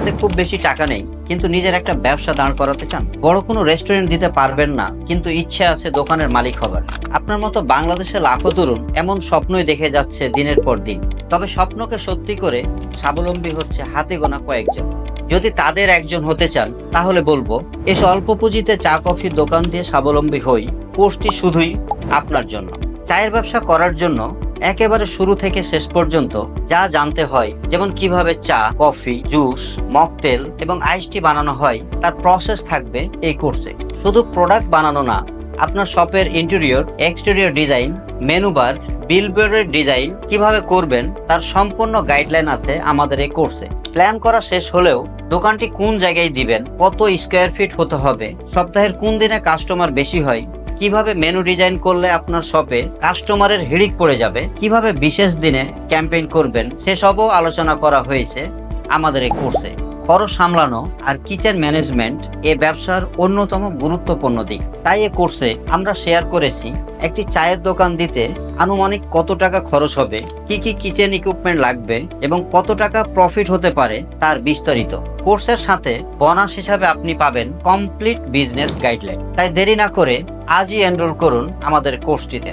হাতে খুব বেশি টাকা নেই, কিন্তু নিজের একটা ব্যবসা দাঁড় করাতে চান। বড় কোনো রেস্টুরেন্ট দিতে পারবেন না, কিন্তু ইচ্ছে আছে দোকানের মালিক হবার। আপনার মতো বাংলাদেশে লাখো তরুণ এমন স্বপ্নই দেখে যাচ্ছে দিনের পর দিন। তবে স্বপ্নকে সত্যি করে স্বাবলম্বী হচ্ছে হাতে গোনা কয়েকজন। যদি তাদের একজন হতে চান, তাহলে বলব এসে অল্প পুঁজিতে চা কফির দোকান দিয়ে স্বাবলম্বী হই, কোর্সটি শুধুই আপনার জন্য। চায়ের ব্যবসা করার জন্য একেবারে শুরু থেকে শেষ পর্যন্ত যা জানতে হয়, যেমন কীভাবে চা, কফি, জুস, মকটেল এবং আইস টি বানানো হয়, তার প্রসেস থাকবে এই কোর্সে শুধু প্রোডাক্ট বানানো না, আপনার শপের interior exterior design menu bar বিলবোর্ডের design কীভাবে করবেন, তার সম্পূর্ণ গাইডলাইন আছে আমাদের এই কোর্সে প্ল্যান করা শেষ হলেও দোকানটি কোন জায়গায় দিবেন, কত স্কোয়ার ফিট হতে হবে, সপ্তাহের কোন দিনে কাস্টমার বেশি হয় কীভাবে মেনু ডিজাইন করলে আপনার শপে কাস্টমারের হিড়িক পড়ে যাবে, কীভাবে বিশেষ দিনে ক্যাম্পেইন করবেন সেসবও আলোচনা করা হয়েছে আমাদের এই কোর্সে খরচ সামলানো আর কিচেন ম্যানেজমেন্ট এ ব্যবসার অন্যতম গুরুত্বপূর্ণ দিক। তাই এ কোর্সে আমরা শেয়ার করেছি, একটি চায়ের দোকান দিতে আনুমানিক কত টাকা খরচ হবে, কি কি কিচেন ইকুইপমেন্ট লাগবে এবং কত টাকা প্রফিট হতে পারে তার বিস্তারিত। কোর্সের সাথে বোনাস হিসাবে আপনি পাবেন কমপ্লিট বিজনেস গাইডলাইন তাই দেরি না করে আজই এনরোল করুন আমাদের কোর্সটিতে।